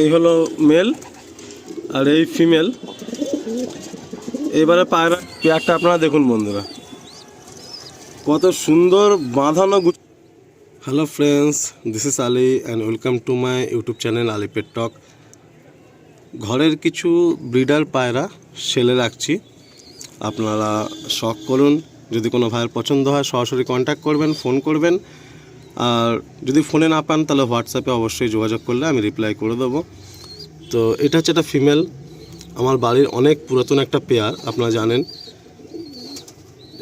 এই হলো মেল আর এই ফিমেল এবারে পায়রা পেয়ারটা আপনারা দেখুন বন্ধুরা। কত সুন্দর বাঁধানো hello friends this is Ali and welcome to my YouTube channel আলিপেট টক ঘরের কিছু ব্রিডার পায়রা সেলে রাখছি। আপনারা শখ করুন। যদি কোনো ভাইয়ের পছন্দ হয়, সরাসরি কন্ট্যাক্ট করবেন ফোন করবেন। আর যদি ফোনে না পান, তাহলে হোয়াটসঅ্যাপে অবশ্যই যোগাযোগ করলে আমি রিপ্লাই করে দেবো। তো এটা হচ্ছে একটা ফিমেল আমার বাড়ির অনেক পুরাতন একটা পেয়ার আপনারা জানেন।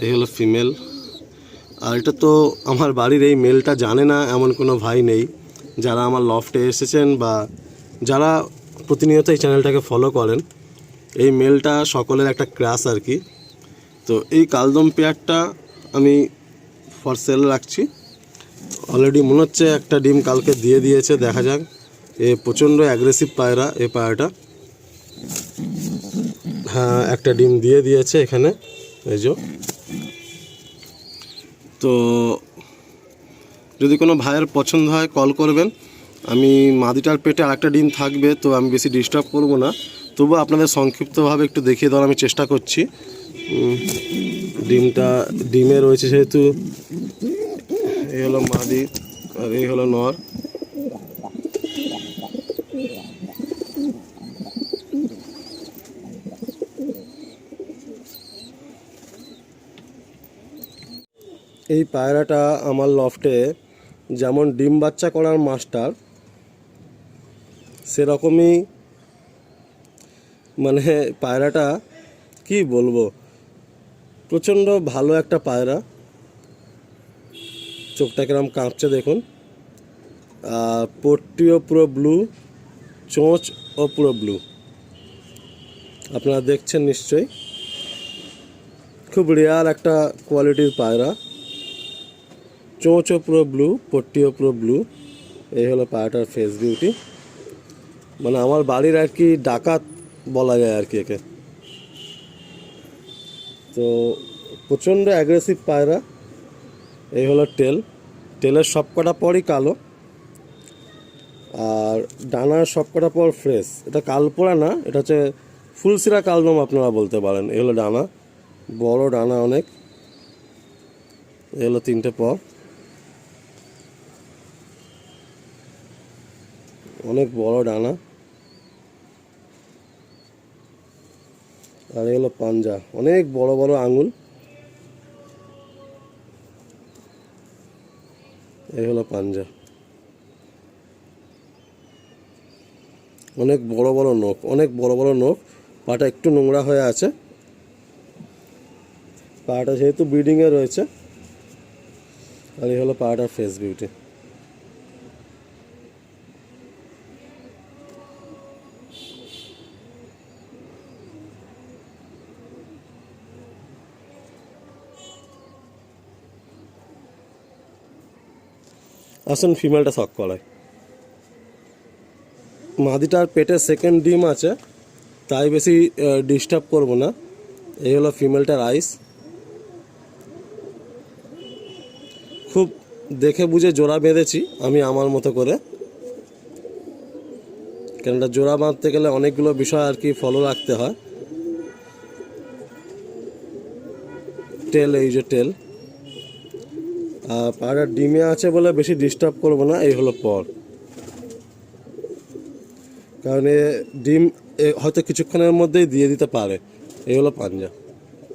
এই হলো ফিমেল আর এটা তো আমার বাড়ির এই মেলটা জানে না, এমন কোনো ভাই নেই। যারা আমার লফটে এসেছেন বা যারা প্রতিনিয়ত এই চ্যানেলটাকে ফলো করেন, এই মেলটা সকলের একটা ক্রাশ আর কি। তো এই কালদম পেয়ারটা আমি ফর সেল রাখছি। অলরেডি মনে হচ্ছে একটা ডিম কালকে দিয়ে দিয়েছে, দেখা যাক। এ প্রচণ্ড অ্যাগ্রেসিভ পায়রা এ পায়রাটা। হ্যাঁ একটা ডিম দিয়ে দিয়েছে এখানে, এই যে। তো যদি কোনো ভাইয়ের পছন্দ হয় কল করবেন। আমি মাদিটার পেটে আরেকটা ডিম থাকবে, তো আমি বেশি ডিস্টার্ব করব না। তবু আপনাদের সংক্ষিপ্তভাবে একটু দেখিয়ে দেওয়ার আমি চেষ্টা করছি। ডিমটা, ডিমে রয়েছে যেহেতু এই হলো মাদি আর এই হলো নর। এই পায়রাটা আমার লফটে যেমন ডিম বাচ্চা করার মাস্টার, সেরকমই মানে পায়রাটা, কি বলব, প্রচণ্ড ভালো একটা পায়রা। চোখটা কিরম কাঁপছে দেখুন। আর পট্টিও পুরো ব্লু চোঁচ ও পুরো ব্লু আপনারা দেখছেন নিশ্চয়ই। খুব রেয়ার একটা কোয়ালিটির পায়রা। চোঁচও পুরো ব্লু পট্টিও পুরো ব্লু এই হলো পায়রাটার ফেস বিউটি মানে আমার বাড়ির আর কি ডাকাত বলা যায় আর কি একে। তো প্রচণ্ড অ্যাগ্রেসিভ পায়রা। এই হলো টেল টেলের সব কটা পরই কালো। আর ডানার সব কটা পর ফ্রেশ এটা কালপোড়া না, এটা হচ্ছে ফুলসিরা কালদম আপনারা বলতে পারেন। এই হলো ডানা বড় ডানা অনেক। এই হলো তিনটে পর। অনেক বড় ডানা আর এই হলো পাঞ্জা। অনেক বড় বড় আঙুল। এই হলো পাঞ্জা। অনেক বড় বড় নখ, অনেক বড় বড় নখ। পাটা একটু নোংরা হয়ে আছে। পাটা যেহেতু ব্রিডিংয়ে রয়েছে, আর এই হলো পাটার ফেস বিউটি আসুন ফিমেলটা শখ করায়। মাদিটার পেটে সেকেন্ড ডিম আছে, তাই বেশি ডিস্টার্ব করব না। এই হলো ফিমেলটার আইস খুব দেখে বুঝে জোড়া বেঁধেছি আমি আমার মতো করে। কেননা জোড়া বাঁধতে গেলে অনেকগুলো বিষয় আর কি ফলো রাখতে হয়। টেল এই যে টেল পাড়ার ডিমে আছে বলে বেশি ডিস্টার্ব করব না, এই হলো পর। কারণ ডিম হয়তো কিছুক্ষণের মধ্যেই দিয়ে দিতে পারে, এই হলো পাঞ্জা।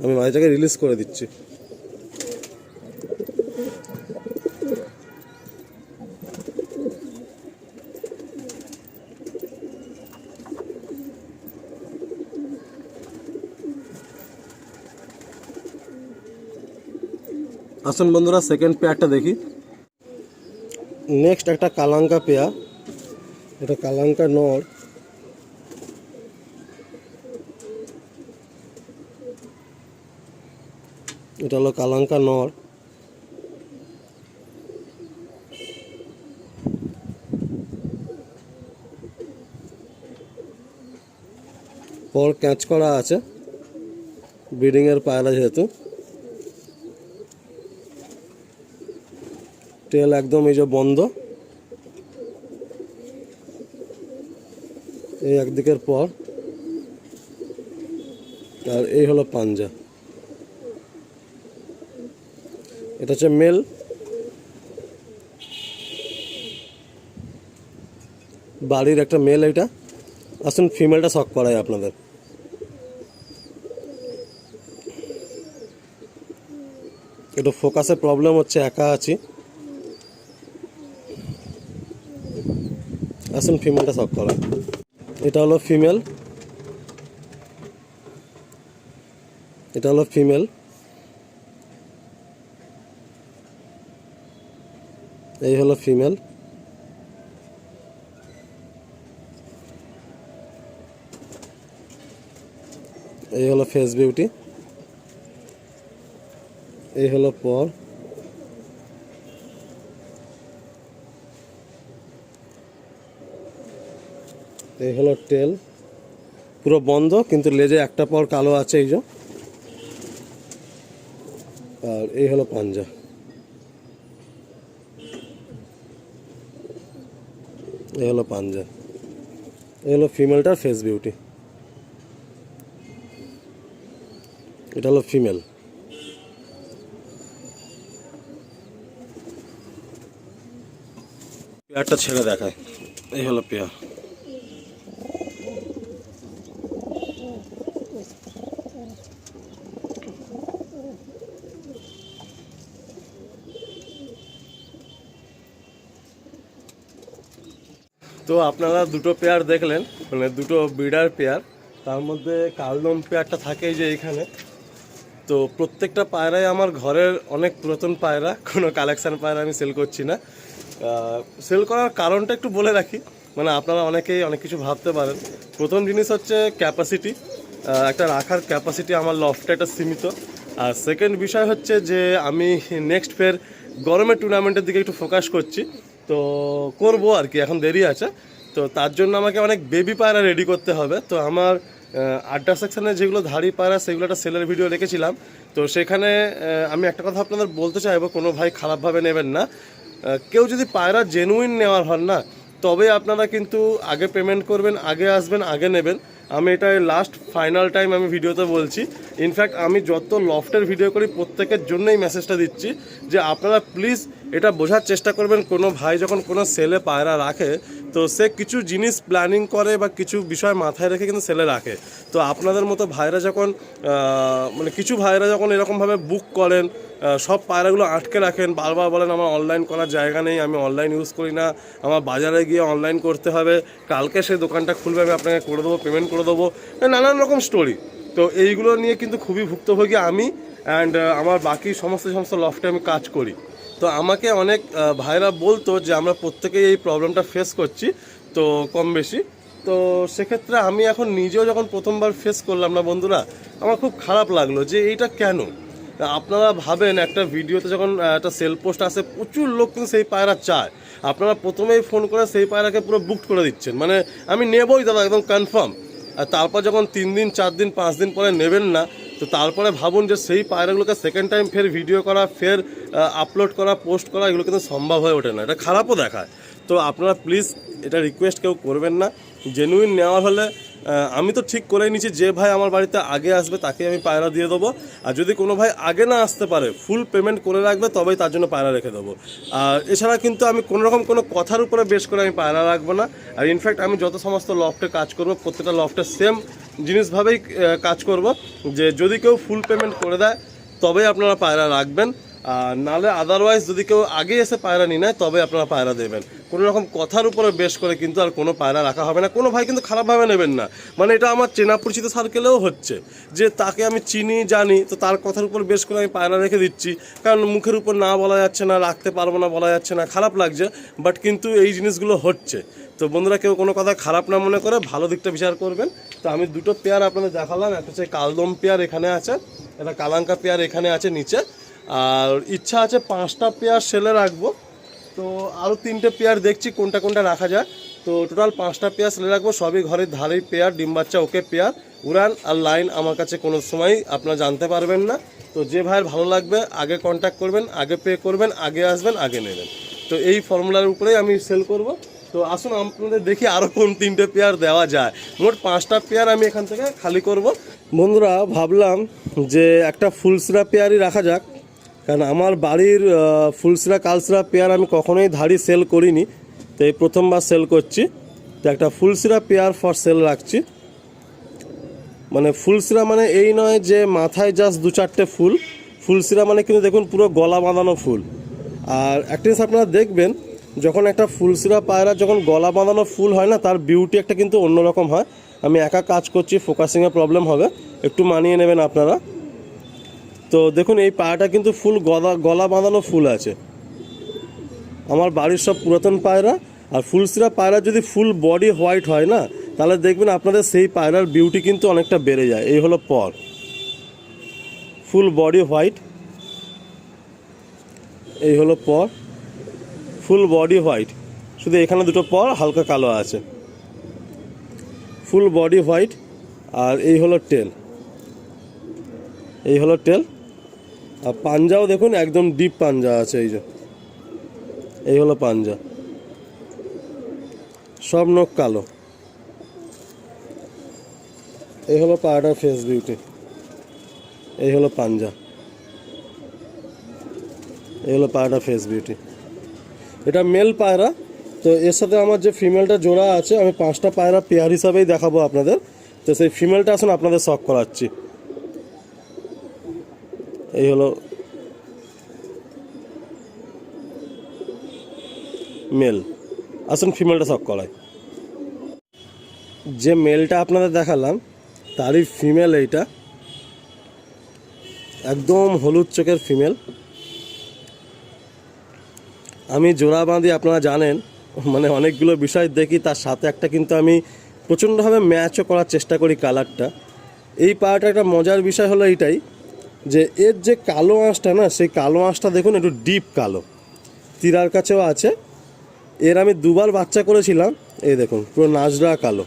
আমি মাঝটাকে রিলিজ করে দিচ্ছি। আসুন বন্ধুরা সেকেন্ড পেয়ারটা দেখি। নেক্সট একটা কালাঙ্কা পেয়ার এটা কালাঙ্কা নর। এটা হলো কালাঙ্কা নর। পর ক্যাচ করা আছে। ব্রিডিংয়ের পায়রা যেহেতু। টেল একদম এই যে বন্ধ। এই একদিকের পর। আর এই হলো পাঞ্জা। এটা হচ্ছে মেল। বাড়ির একটা মেল এটা। আসুন ফিমেলটা শখ করাই আপনাদের। একটু ফোকাসের প্রবলেম হচ্ছে, একা আছি। আসুন ফিমেলটা শখ করা এটা হলো ফিমেল এটা হলো ফিমেল এই হলো ফিমেল এই হলো ফেস বিউটি এই হলো পর। এই হলো টেল পুরো বন্ধ, কিন্তু লেজে একটা পর কালো আছে এই যে। আর এই হলো পাঞ্জা। এই হলো পাঞ্জা। এই হলো ফিমেলটার ফেস বিউটি। এটা হলো ফিমেল। পেয়ারটা ছেড়ে দেখায়। এই হলো পেয়ার। তো আপনারা দুটো পেয়ার দেখলেন মানে দুটো বিডার পেয়ার তার মধ্যে কালদম পেয়ারটা থাকে যে এইখানে তো প্রত্যেকটা পায়রাই আমার ঘরের অনেক পুরাতন পায়রা, কোনো কালেকশান পায়রা আমি সেল করছি না। সেল করার কারণটা একটু বলে রাখি মানে আপনারা অনেকেই অনেক কিছু ভাবতে পারেন। প্রথম জিনিস হচ্ছে ক্যাপাসিটি একটা রাখার ক্যাপাসিটি আমার লফটা একটা সীমিত। আর সেকেন্ড বিষয় হচ্ছে যে আমি নেক্সট ফের গরমের টুর্নামেন্টের দিকে একটু ফোকাস করছি। তো করব আর কি, এখন দেরি আছে। তো তার জন্য আমাকে অনেক বেবি পায়রা রেডি করতে হবে। তো আমার আড্ডা সেকশানে যেগুলো ধাড়ি পায়রা, সেগুলো একটা সেলের ভিডিও রেখেছিলাম। তো সেখানে আমি একটা কথা আপনাদের বলতে চাইব, কোনো ভাই খারাপভাবে নেবেন না। কেউ যদি পায়রা জেনুইন নেওয়ার হন না, তবে আপনারা কিন্তু আগে পেমেন্ট করবেন, আগে আসবেন, আগে নেবেন। আমি এটা লাস্ট ফাইনাল টাইম আমি ভিডিওতে বলছি। ইনফ্যাক্ট আমি যত লফটের ভিডিও করি, প্রত্যেকের জন্যই মেসেজটা দিচ্ছি যে, আপনারা প্লিজ এটা বোঝার চেষ্টা করবেন। কোনো ভাই যখন কোনো সেলে পায়রা রাখে তো সে কিছু জিনিস প্ল্যানিং করে বা কিছু বিষয় মাথায় রেখে কিন্তু সেলে রাখে। তো আপনাদের মতো ভাইরা যখন মানে কিছু ভাইরা যখন এরকমভাবে বুক করেন সব পায়রাগুলো আটকে রাখেন, বারবার বলেন, আমার অনলাইন করার জায়গা নেই, আমি অনলাইন ইউজ করি না, আমার বাজারে গিয়ে অনলাইন করতে হবে, কালকে সেই দোকানটা খুলবে, আমি আপনাকে করে দেবো পেমেন্ট করে দেবো। নানান রকম স্টোরি তো এইগুলো নিয়ে কিন্তু খুবই ভুক্তভোগী আমি অ্যান্ড আমার বাকি সমস্ত সমস্ত লফটে আমি কাজ করি। তো আমাকে অনেক ভাইরা বলতো যে আমরা প্রত্যেকেই এই প্রবলেমটা ফেস করছি, তো কম বেশি। তো সেক্ষেত্রে আমি এখন নিজেও যখন প্রথমবার ফেস করলাম না বন্ধুরা, আমার খুব খারাপ লাগল যে এইটা কেন? আপনারা ভাবেন একটা ভিডিওতে যখন একটা সেল পোস্ট আসে, প্রচুর লোক কিন্তু সেই পায়রা চায়। আপনারা প্রথমেই ফোন করে সেই পায়রাকে পুরো বুক করে দিচ্ছেন। মানে আমি নেবই দাদা, একদম কনফার্ম আর তারপর যখন তিন দিন, চার দিন, পাঁচ দিন পরে নেবেন না তো তারপরে ভাবুন যে সেই পায়রাগুলোকে সেকেন্ড টাইম ফের ভিডিও করা, ফের আপলোড করা পোস্ট করা, এগুলো কিন্তু সম্ভব হয়ে ওঠে না। এটা খারাপও দেখায়। তো আপনারা প্লিজ এটা রিকোয়েস্ট কেউ করবেন না। জেনুইন নেওয়ার হলে আমি তো ঠিক করে নিয়েছি, যে ভাই আমার বাড়িতে আগে আসবে তাকে আমি পায়রা দিয়ে দেবো। আর যদি কোনো ভাই আগে না আসতে পারে ফুল পেমেন্ট করে রাখবে, তবেই তার জন্য পায়রা রেখে দেবো। আর এছাড়া কিন্তু আমি কোনো রকম কোনো কথার উপরে বেশ করে আমি পায়রা রাখব না। আর ইনফ্যাক্ট আমি যত সমস্ত লফটে কাজ করব, প্রত্যেকটা লফটে সেম জিনিসভাবেই কাজ করব যে যদি কেউ ফুল পেমেন্ট করে দেয়, তবেই আপনারা পায়রা রাখবেন। আর নালে আদারওয়াইজ যদি কেউ আগে এসে পায়রা নিয়ে নেয় তবে আপনারা পায়রা দেবেন। কোনো রকম কথার উপরে বেশ করে কিন্তু আর কোনো পায়রা রাখা হবে না। কোনো ভাই কিন্তু খারাপভাবে নেবেন না। মানে এটা আমার চেনা পরিচিত সার্কেলেও হচ্ছে। যে তাকে আমি চিনি, জানি, তো তার কথার উপর বেশ করে আমি পায়রা রেখে দিচ্ছি। কারণ মুখের উপর না বলা যাচ্ছে না, রাখতে পারব না বলা যাচ্ছে না, খারাপ লাগছে। বাট কিন্তু এই জিনিসগুলো হচ্ছে। তো বন্ধুরা, কেউ কোনো কথা খারাপ না মনে করে ভালো দিকটা বিচার করবেন। তো আমি দুটো পেয়ার আপনাদের দেখালাম, একটা হচ্ছে কালদম পেয়ার এখানে আছে, একটা কালাঙ্কা পেয়ার এখানে আছে নিচে, আর ইচ্ছা আছে পাঁচটা পেয়ার সেলে রাখব। তো আরও তিনটে পেয়ার দেখছি কোনটা কোনটা রাখা যায়। তো টোটাল পাঁচটা পেয়ার সেলে রাখব, সবই ঘরের ধারেই পেয়ার, ডিম বাচ্চা, ওকে পেয়ার। উড়ান আর লাইন আমার কাছে কোনো সময় আপনারা জানতে পারবেন না। তো যে ভাইয়ের ভালো লাগবে, আগে কন্ট্যাক্ট করবেন, আগে পে করবেন, আগে আসবেন, আগে নেবেন। তো এই ফর্মুলার উপরেই আমি সেল করব। তো আসুন, আপনাদের দেখি আরও কোন তিনটে পেয়ার দেওয়া যায়। মোট পাঁচটা পেয়ার আমি এখান থেকে খালি করব। বন্ধুরা, ভাবলাম যে একটা ফুলসরা পেয়ারই রাখা যাক। কারণ আমার বাড়ির ফুলসরা, কালসরা পেয়ার আমি কখনোই ধাড়ি সেল করিনি। তো এই প্রথমবার সেল করছি। তো একটা ফুলসরা পেয়ার ফর সেল রাখছি। মানে ফুলসরা মানে এই নয় যে মাথায় জাস্ট দু চারটে ফুল। ফুলসিরা মানে কিন্তু দেখুন পুরো গলা বাঁধানো ফুল। আর একটা জিনিস আপনারা দেখবেন যখন একটা ফুলসিরা পায়রা যখন গলা বাঁধানো ফুল হয় না, তার বিউটি একটা কিন্তু অন্যরকম হয়। আমি একা কাজ করছি ফোকাসিংয়ে প্রবলেম হবে। একটু মানিয়ে নেবেন আপনারা। তো দেখুন, এই পায়রাটা কিন্তু ফুল গলা গলা বাঁধানো ফুল আছে। আমার বাড়ির সব পুরাতন পায়রা। আর ফুলসিরা পায়রা যদি ফুল বডি হোয়াইট হয় না, তাহলে দেখবেন আপনাদের সেই পায়রার বিউটি কিন্তু অনেকটা বেড়ে যায়। এই হলো পর। ফুল বডি হোয়াইট এই হলো পর। Full body white. শুধু এখানে দুটো পর হালকা কালো আছে। ফুল বডি হোয়াইট আর এই হলো টেল। এই হলো টেল। আর পাঞ্জাও দেখুন, একদম ডিপ পাঞ্জা আছে এই যে। এই হলো পাঞ্জা। সব নখ কালো। এই হলো পায়রাটার ফেস বিউটি এই হলো পাঞ্জা। এই হলো পায়রাটার ফেস বিউটি এটা মেল পায়রা। তো এর সাথে আমার যে ফিমেলটা জোড়া আছে, আমি পাঁচটা পায়রা পেয়ার হিসাবেই দেখাবো আপনাদের। তো সেই ফিমেলটা আসুন আপনাদের শখ করাচ্ছি। এই হলো মেল আসুন ফিমেলটা শখ করায় যে মেলটা আপনাদের দেখালাম, তারই ফিমেল এইটা। একদম হলুদ চোখের ফিমেল আমি জোড়া বাঁধি, আপনারা জানেন মানে অনেকগুলো বিষয় দেখি, তার সাথে একটা কিন্তু আমি প্রচণ্ডভাবে ম্যাচও করার চেষ্টা করি কালারটা। এই পাড়াটা একটা মজার বিষয় হলো এইটাই, যে এর যে কালো আঁশটা না, সেই কালো আঁশটা দেখুন, একটু ডিপ কালো। তিরার কাছেও আছে। এর আমি দুবার বাচ্চা করেছিলাম, এই দেখুন, পুরো নাজরা কালো।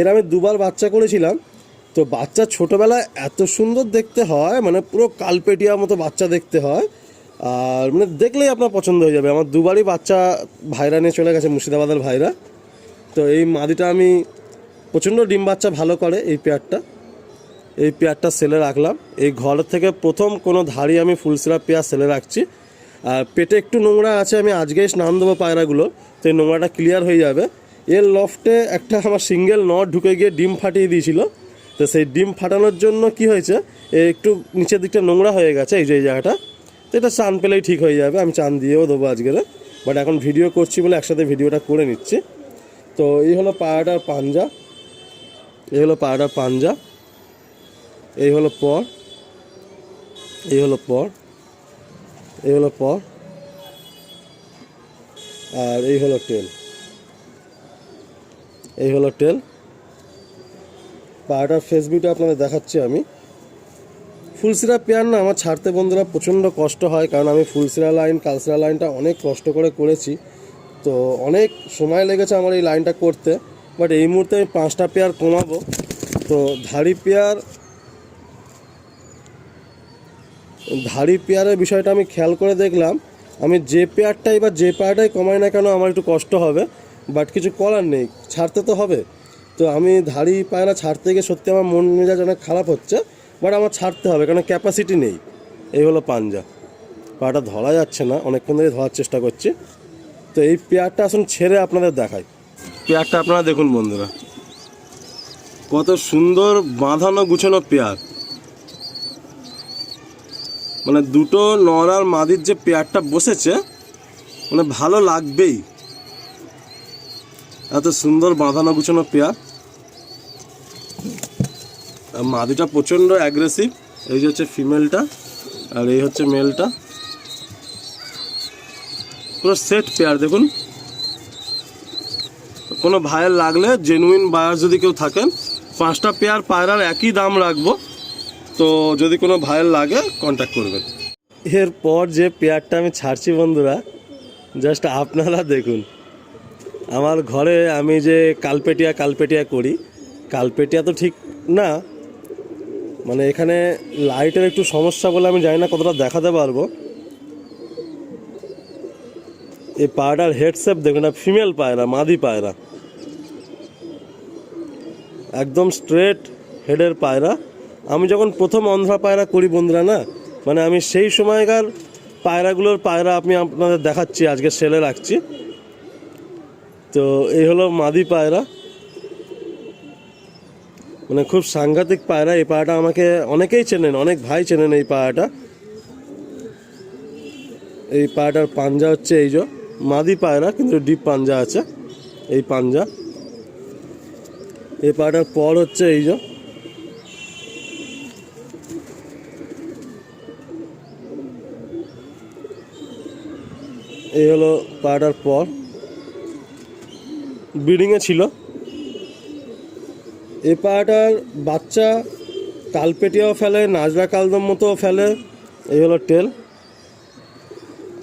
এর আমি দুবার বাচ্চা করেছিলাম, তো বাচ্চা ছোটোবেলায় এত সুন্দর দেখতে হয় মানে পুরো কালপেটিয়া মতো বাচ্চা দেখতে হয় আর মানে দেখলেই আপনার পছন্দ হয়ে যাবে। আমার দুবারই বাচ্চা ভাইরা নিয়ে চলে গেছে, মুর্শিদাবাদের ভাইরা। তো এই মাদিটা আমি প্রচণ্ড ডিম বাচ্চা ভালো করে এই পেয়ারটা। এই পেয়ারটা সেলে রাখলাম। এই ঘর থেকে প্রথম কোনো ধাড়ি আমি ফুলসিরা পেয়ার সেলে রাখছি। আর পেটে একটু নোংরা আছে, আমি আজকেই স্নান দেবো পায়রাগুলো। তো এই নোংরাটা ক্লিয়ার হয়ে যাবে। এর লফটে একটা আমার সিঙ্গেল নট ঢুকে গিয়ে ডিম ফাটিয়ে দিয়েছিল। তো সেই ডিম ফাটানোর জন্য কি হয়েছে? একটু নিচের দিকটা নোংরা হয়ে গেছে, এই যে এই জায়গাটা। তো এটা চান পেলেই ঠিক হয়ে যাবে। আমি চান দিয়েও দেবো আজকের বাট এখন ভিডিও করছি বলে একসাথে ভিডিওটা করে নিচ্ছি। তো এই হলো পায়রাটার পাঞ্জা। এই হলো পায়রাটার পাঞ্জা। এই হলো পর। এই হলো পর। এই হলো পর। আর এই হলো টেল। এই হলো টেল। পায়রাটার ফেস ভিউটা আপনাদের দেখাচ্ছি আমি। ফুলসিরা পেয়ার না আমার ছাড়তে বন্ধুরা প্রচণ্ড কষ্ট হয়, কারণ আমি ফুলসিরা লাইন কালসিরা লাইনটা অনেক কষ্ট করে করেছি। তো অনেক সময় লেগেছে আমার এই লাইনটা করতে বাট এই মুহূর্তে আমি পাঁচটা পেয়ার কমাবো। তো ধাড়ি পেয়ার, ধাড়ি পেয়ারের বিষয়টা আমি খেয়াল করে দেখলাম। আমি যে পেয়ারটাই বা যে পেয়ারটাই কমাই না কেন আমার একটু কষ্ট হবে বাট কিছু করার নেই, ছাড়তে তো হবে। তো আমি ধাড়ি পায়রা ছাড়তে গিয়ে সত্যি আমার মন মেজাজ অনেক খারাপ হচ্ছে। বাট আমার ছাড়তে হবে, কারণ ক্যাপাসিটি নেই। এই হলো পাঞ্জা। পাটা ধরা যাচ্ছে না, অনেকক্ষণ ধরে ধরার চেষ্টা করছি। তো এই পেয়ারটা আসুন ছেড়ে আপনাদের দেখাই। পেয়ারটা আপনারা দেখুন বন্ধুরা। কত সুন্দর বাঁধানো গুছানো পেয়ার। মানে দুটো নর মাদির যে পেয়ারটা বসেছে মানে ভালো লাগবেই। এত সুন্দর বাঁধানো গুছানো পেয়ার। আর মাদিটা প্রচণ্ড অ্যাগ্রেসিভ এই যে হচ্ছে ফিমেলটা আর এই হচ্ছে মেলটা পুরো সেট পেয়ার দেখুন। কোনো ভাইয়ের লাগলে জেনুইন বায়ার যদি কেউ থাকেন, পাঁচটা পেয়ার পায়রার একই দাম রাখব। তো যদি কোনো ভাইয়ের লাগে কন্ট্যাক্ট করবেন। এরপর যে পেয়ারটা আমি ছাড়ছি বন্ধুরা জাস্ট আপনারা দেখুন। আমার ঘরে আমি যে কালপেটিয়া কালপেটিয়া করি, কালপেটিয়া তো ঠিক না মানে এখানে লাইটের একটু সমস্যা বলে আমি জানি না কতটা দেখাতে পারব। এই পায়রার হেডসেপ দেখুন এটা ফিমেল পায়রা, মাদি পায়রা। একদম স্ট্রেট হেডের পায়রা। আমি যখন প্রথম অন্ধ্রা পায়রা করি বন্ধুরা না মানে আমি সেই সময়কার পায়রাগুলোর পায়রা আমি আপনাদের দেখাচ্ছি, আজকে সেলে রাখছি। তো এই হলো মাদি পায়রা। মানে খুব সাংঘাতিক পায়রা, এই পায়রাটা আমাকে অনেকেই চেনেন, অনেক ভাই চেনেন এই পায়রাটা। এই পায়রাটার পাঞ্জা হচ্ছে এই যে মাদি পায়রা, কিন্তু ডিপ পাঞ্জা আছে, এই পাঞ্জা। এই পায়রাটার পর হচ্ছে এই যে এই হলো পায়রাটার পর। ব্রিডিংয়ে ছিল। এই পায়রাটার বাচ্চা কালপেটিয়াও ফেলে, নাজরা কালদম মতো ফেলে, এই হলো টেল।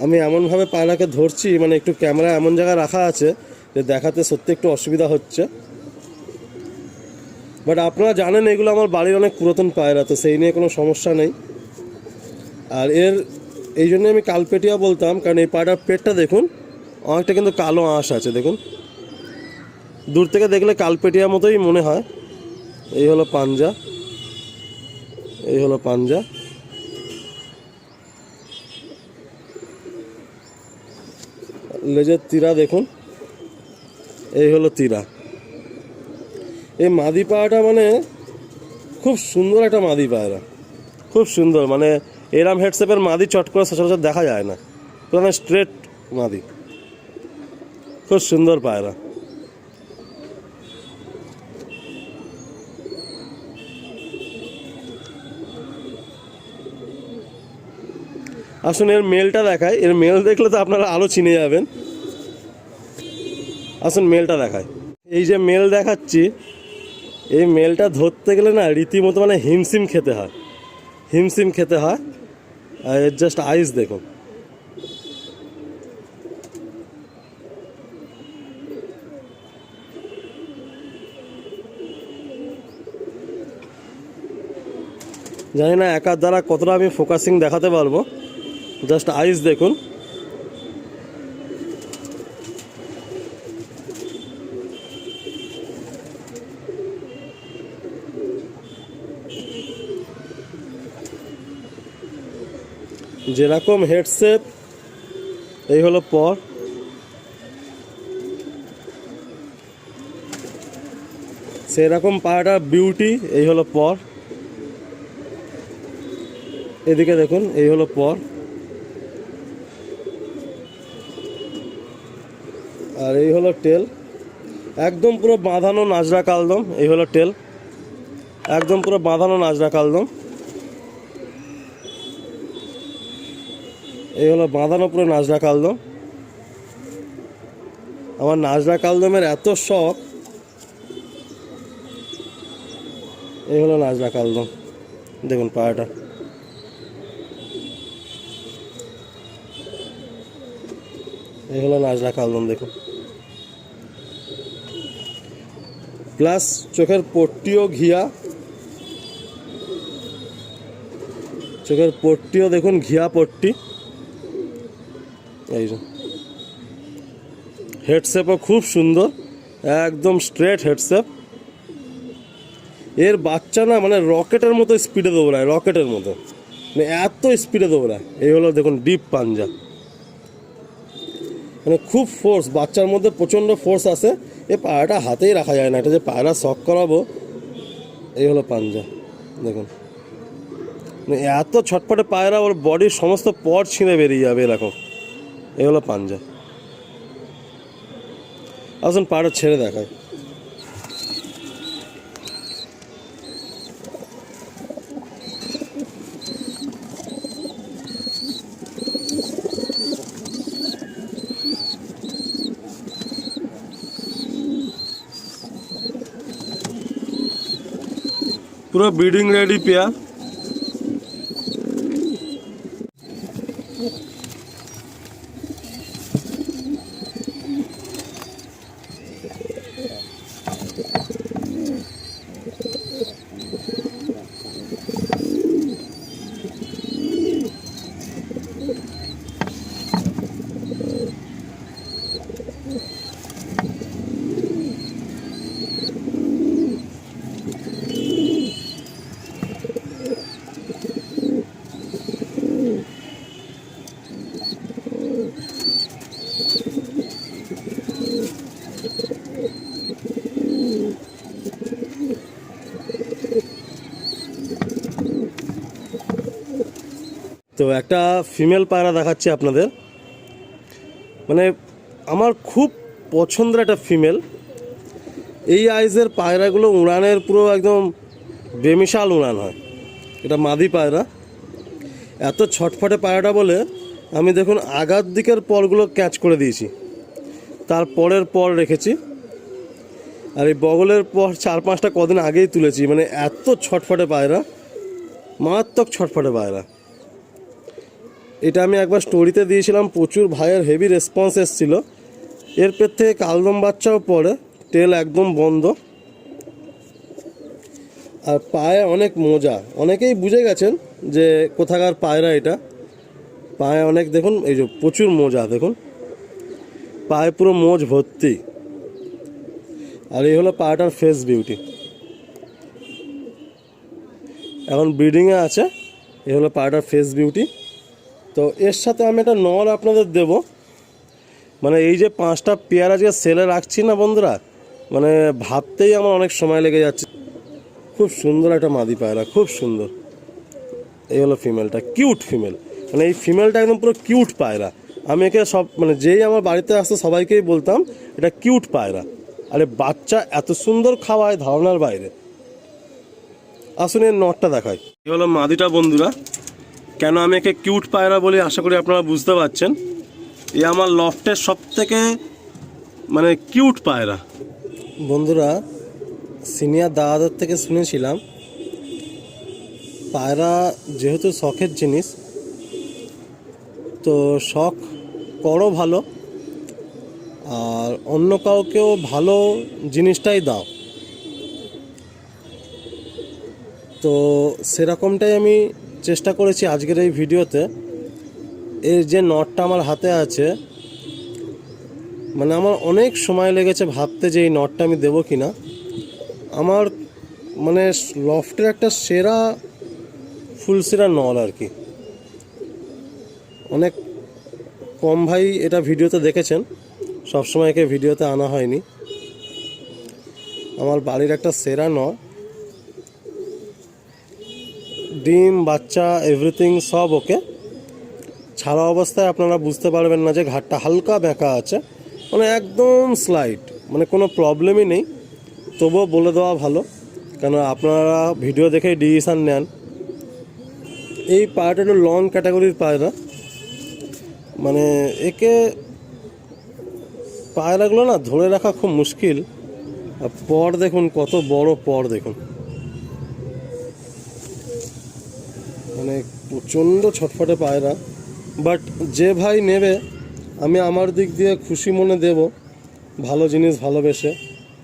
আমি এমনভাবে পায়রাকে ধরছি মানে একটু ক্যামেরা এমন জায়গায় রাখা আছে যে দেখাতে সত্যি একটু অসুবিধা হচ্ছে। বাট আপনারা জানেন এগুলো আমার বাড়ির অনেক পুরাতন পায়রা, তো সেই নিয়ে কোনো সমস্যা নেই। আর এর, এই জন্য আমি কালপেটিয়া বলতাম, কারণ এই পায়রার পেটটা দেখুন, অনেকটা কিন্তু কালো আঁশ আছে, দেখুন। দূর থেকে দেখলে কালপেটিয়া মতোই মনে হয়। এই হলো পাঞ্জা। এই হলো পাঞ্জা। লেজের তীরা দেখুন। এই হলো তীরা। এই মাদি পায়রাটা মানে খুব সুন্দর একটা মাদি পায়রা খুব সুন্দর মানে এরাম হেডসেপের মাদি চট করে সচরাচর দেখা যায় না। স্ট্রেট মাদি। খুব সুন্দর পায়রা আসুন, এর মেলটা দেখায় এর মেল দেখলে তো আপনারা আরও চিনে যাবেন। আসুন মেলটা দেখায় এই যে মেল দেখাচ্ছি, এই মেলটা ধরতে গেলে না রীতিমতো মানে হিমসিম খেতে হয়। হিমসিম খেতে হয়। আর এর জাস্ট আইস দেখুন। জানি না, একার দ্বারা কতটা আমি ফোকাসিং দেখাতে পারব। জাস্ট আইস দেখুন। যেরকম হেডসেপ এই হলো পর। সেরকম পাহাড়ার বিউটি এই হলো পর। এদিকে দেখুন, এই হলো পর। আর এই হলো টেল। একদম পুরো বাঁধানো নাজরা কালদম, এই হলো টেল। একদম পুরো বাঁধানো নাজরা কালদম। এই হলো বাঁধানো পুরো নাজরা কালদম। আমার নাজরা কালদমের এত শখ। এই হলো নাজরা কালদম। দেখুন পায়াটা এই হলো নাজরা কালদম, দেখুন। প্লাস চোখের পট্টিও ঘিয়া। চোখের পট্টিও দেখুন, ঘিয়া পট্টি। এই যে। হেডসেপও খুব সুন্দর, একদম স্ট্রেট হেডসেপ। এর বাচ্চা না মানে রকেটের মতো স্পিডে দৌড়ায়, রকেটের মতো। মানে এত স্পিডে দৌড়ায়। এই হলো দেখুন ডিপ পাঞ্জা। মানে খুব ফোর্স বাচ্চার মধ্যে প্রচণ্ড ফোর্স আসে। এ পায়রাটা হাতেই রাখা যায় না, এটা যে পায়রা শখ করাবো, এই হলো পাঞ্জা, দেখুন। মানে এত ছটপটে পায়রা, ওর বডির সমস্ত পট ছিঁড়ে বেরিয়ে যাবে এরকম এই হলো পাঞ্জা। আসুন পায়রা ছেড়ে দেখায় পুরো ব্রিডিং রেডি পেয়ার তো একটা ফিমেল পায়রা দেখাচ্ছি আপনাদের। মানে আমার খুব পছন্দের একটা ফিমেল এই আইজের পায়রাগুলো উড়ানের পুরো একদম বেমিশাল উড়ান হয়। এটা মাদি পায়রা। এত ছটফটে পায়রাটা বলে আমি দেখুন আগার দিকের পরগুলো ক্যাচ করে দিয়েছি। তার পরের পর রেখেছি। আর এই বগলের পর চার পাঁচটা কদিন আগেই তুলেছি। মানে এত ছটফটে পায়রা। মারাত্মক ছটফটে পায়রা। এটা আমি একবার স্টোরিতে দিয়েছিলাম, প্রচুর ভাইয়ের হেভি রেসপন্স এসেছিল। এরপর থেকে কালদম বাচ্চাও পড়ে তেল একদম বন্ধ। আর পায়ে অনেক মোজা। অনেকেই বুঝে গেছেন যে কোথাকার পায়রা এটা। পায়ে অনেক, দেখুন, এই যে প্রচুর মোজা, দেখুন। পায়ে পুরো মোজ ভর্তি। আর এই হলো পায়রাটার ফেস বিউটি এখন ব্রিডিংয়ে আছে, এই হলো পায়রাটার ফেস বিউটি তো এর সাথে আমি একটা নল আপনাদের দেব। মানে এই যে পাঁচটা পেয়ার আজকে সেলে রাখছি না বন্ধুরা মানে ভাবতেই আমার অনেক সময় লেগে যাচ্ছে। খুব সুন্দর একটা মাদি পায়রা, খুব সুন্দর। এই হলো ফিমেলটা, কিউট ফিমেল। মানে এই ফিমেলটা একদম পুরো কিউট পায়রা। আমি একে সব মানে যেই আমার বাড়িতে আসতো সবাইকেই বলতাম, এটা কিউট পায়রা। আরে বাচ্চা এত সুন্দর খাওয়ায় ধারণার বাইরে। আসুন এর নটটা দেখায় এই হলো মাদিটা বন্ধুরা। কেন আমি একে কিউট পায়রা বলি আশা করি আপনারা বুঝতে পারছেন? এ আমার লফটের সব থেকে মানে কিউট পায়রা। বন্ধুরা, সিনিয়র দাদাদের থেকে শুনেছিলাম, পায়রা যেহেতু শখের জিনিস, তো শখ করো ভালো, আর অন্য কাউকেও ভালো জিনিসটাই দাও। তো সেরকমটাই আমি চেষ্টা করেছি আজকের এই ভিডিওতে। এর যে নটটা আমার হাতে আছে মানে আমার অনেক সময় লেগেছে ভাবতে যে এই নটটা আমি দেবো কি না আমার মানে লফটের একটা সেরা ফুলসেরা নল আর কি। অনেক কম ভাই এটা ভিডিওতে দেখেছেন, সবসময় একে ভিডিওতে আনা হয়নি। আমার বাড়ির একটা সেরা নল। ডিম, বাচ্চা এভরিথিং সব ওকে। ছাড়া অবস্থায় আপনারা বুঝতে পারবেন না যে ঘাটটা হালকা বেঁকা আছে। মানে একদম স্লাইড মানে কোনো প্রবলেমই নেই। তবুও বলে দেওয়া ভালো, কেন আপনারা ভিডিও দেখে ডিসিশান নেন। এই পায়রাটা হলো লং ক্যাটাগরির পায়রা। মানে একে পায়রাগুলো না ধরে রাখা খুব মুশকিল। আর পর দেখুন, কত বড় পর দেখুন। মানে প্রচণ্ড ছটফটে পায়রা। বাট যে ভাই নেবে, আমি আমার দিক দিয়ে খুশি মনে দেব। ভালো জিনিস ভালোবেসে।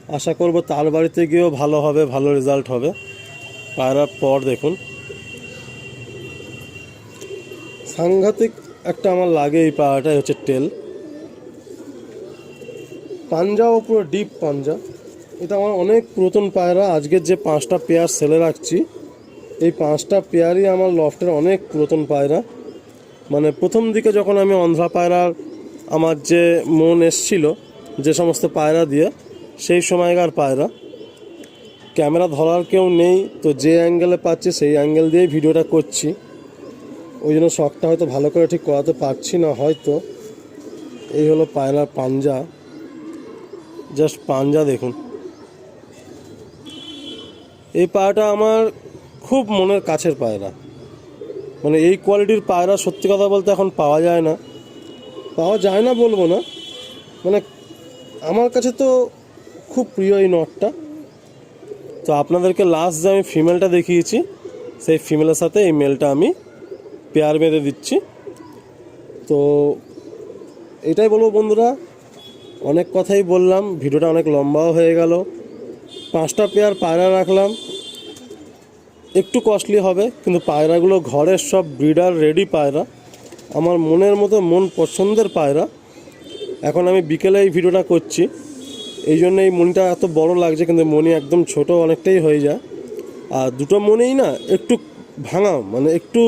আশা করব তার বাড়িতে গিয়েও ভালো হবে, ভালো রেজাল্ট হবে। পায়রার পর দেখুন। সাংঘাতিক একটা আমার লাগে এই পায়রাটাই হচ্ছে টেল। পাঞ্জাও পুরো ডিপ পাঞ্জা। এটা আমার অনেক পুরাতন পায়রা। আজকের যে পাঁচটা পেয়ার সেলে রাখছি এই পাঁচটা পেয়ারই আমার লফটের অনেক পুরাতন পায়রা। মানে প্রথম দিকে যখন আমি অন্ধ্রা পায়রার আমার যে মন এসছিল, যে সমস্ত পায়রা দিয়ে, সেই সময়কার পায়রা। ক্যামেরা ধরার কেউ নেই, তো যে অ্যাঙ্গেলে পাচ্ছি সেই অ্যাঙ্গেল দিয়েই ভিডিওটা করছি। ওই জন্য শখটা হয়তো ভালো করে ঠিক করাতে পারছি না হয়তো। এই হলো পায়রার পাঞ্জা। জাস্ট পাঞ্জা দেখুন। এই পায়রাটা আমার খুব মনের কাছের পায়রা। মানে এই কোয়ালিটির পায়রা সত্যি কথা বলতে এখন পাওয়া যায় না। পাওয়া যায় না বলব না। মানে আমার কাছে তো খুব প্রিয় এই নটটা। তো আপনাদেরকে লাস্ট যে আমি ফিমেলটা দেখিয়েছি, সেই ফিমেলের সাথে এই মেলটা আমি পেয়ার বেঁধে দিচ্ছি। তো এটাই বলব বন্ধুরা, অনেক কথাই বললাম, ভিডিওটা অনেক লম্বাও হয়ে গেল। পাঁচটা পেয়ার পায়রা রাখলাম। একটু কস্টলি হবে, কিন্তু পায়রাগুলো ঘরের সব ব্রিডার রেডি পায়রা। আমার মনের মতো মন পছন্দের পায়রা। এখন আমি বিকেলে এই ভিডিওটা করছি। এই জন্য এই মনিটা এত বড় লাগছে, কিন্তু মনি একদম ছোট অনেকটাই হয়ে যায়। আর দুটো মনেই না, একটু ভাঙা মানে একটু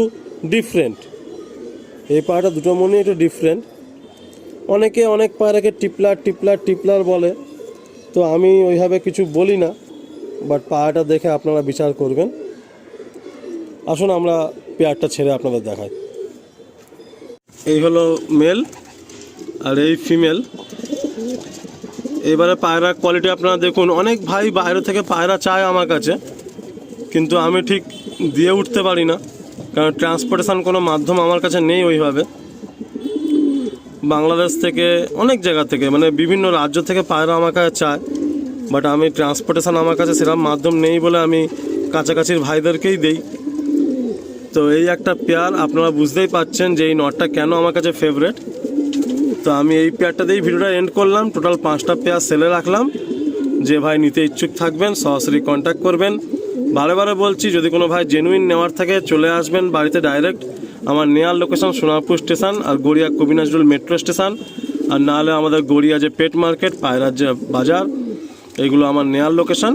ডিফারেন্ট এই পায়রাটা দুটো মনে একটু ডিফারেন্ট অনেকে অনেক পায়রাকে টিপলার টিপলার টিপলার বলে। তো আমি ওইভাবে কিছু বলি না বাট পায়রাটা দেখে আপনারা বিচার করবেন। আসুন আমরা পেয়ারটা ছেড়ে আপনাদের দেখাই। এই হলো মেল আর এই ফিমেল এবারে পায়রা কোয়ালিটি আপনারা দেখুন, অনেক ভাই বাইরে থেকে পায়রা চায় আমার কাছে, কিন্তু আমি ঠিক দিয়ে উঠতে পারি না, কারণ ট্রান্সপোর্টেশন কোনো মাধ্যম আমার কাছে নেই ওইভাবে। বাংলাদেশ থেকে, অনেক জায়গা থেকে মানে বিভিন্ন রাজ্য থেকে পায়রা আমার কাছে চায় বাট আমি ট্রান্সপোর্টেশন আমার কাছে সেরকম মাধ্যম নেই বলে আমি কাছাকাছির ভাইদেরকেই দেই। তো এই একটা পেয়ার আপনারা বুঝতেই পাচ্ছেন যে এই নটটা কেন আমার কাছে ফেভারেট তো আমি এই পেয়ারটা দিয়েই ভিডিওটা এন্ড করলাম। টোটাল পাঁচটা পেয়ার সেলে রাখলাম। যে ভাই নিতে ইচ্ছুক থাকবেন, সরাসরি কন্ট্যাক্ট করবেন। বারে বারে বলছি, যদি কোনো ভাই জেনুইন নেওয়ার থাকে, চলে আসবেন বাড়িতে ডাইরেক্ট আমার নেয়ার লোকেশন সোনারপুর স্টেশন আর গড়িয়া কবিনাজরুল মেট্রো স্টেশন। আর নাহলে আমাদের গড়িয়া যে পেট মার্কেট পায়রার যে বাজার, এগুলো আমার নেয়ার লোকেশন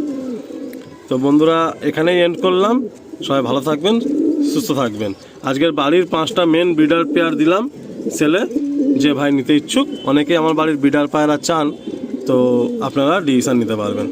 তো বন্ধুরা, এখানেই এন্ড করলাম। সবাই ভালো থাকবেন। সুস্থ থাকবেন। আজকের বাড়ির পাঁচটা মেন ব্রিডার পেয়ার দিলাম। সেলে যে ভাই নিতে ইচ্ছুক, অনেকেই আমার বাড়ির ব্রিডার পায়রা চান, তো আপনারা ডিসিশান নিতে পারবেন।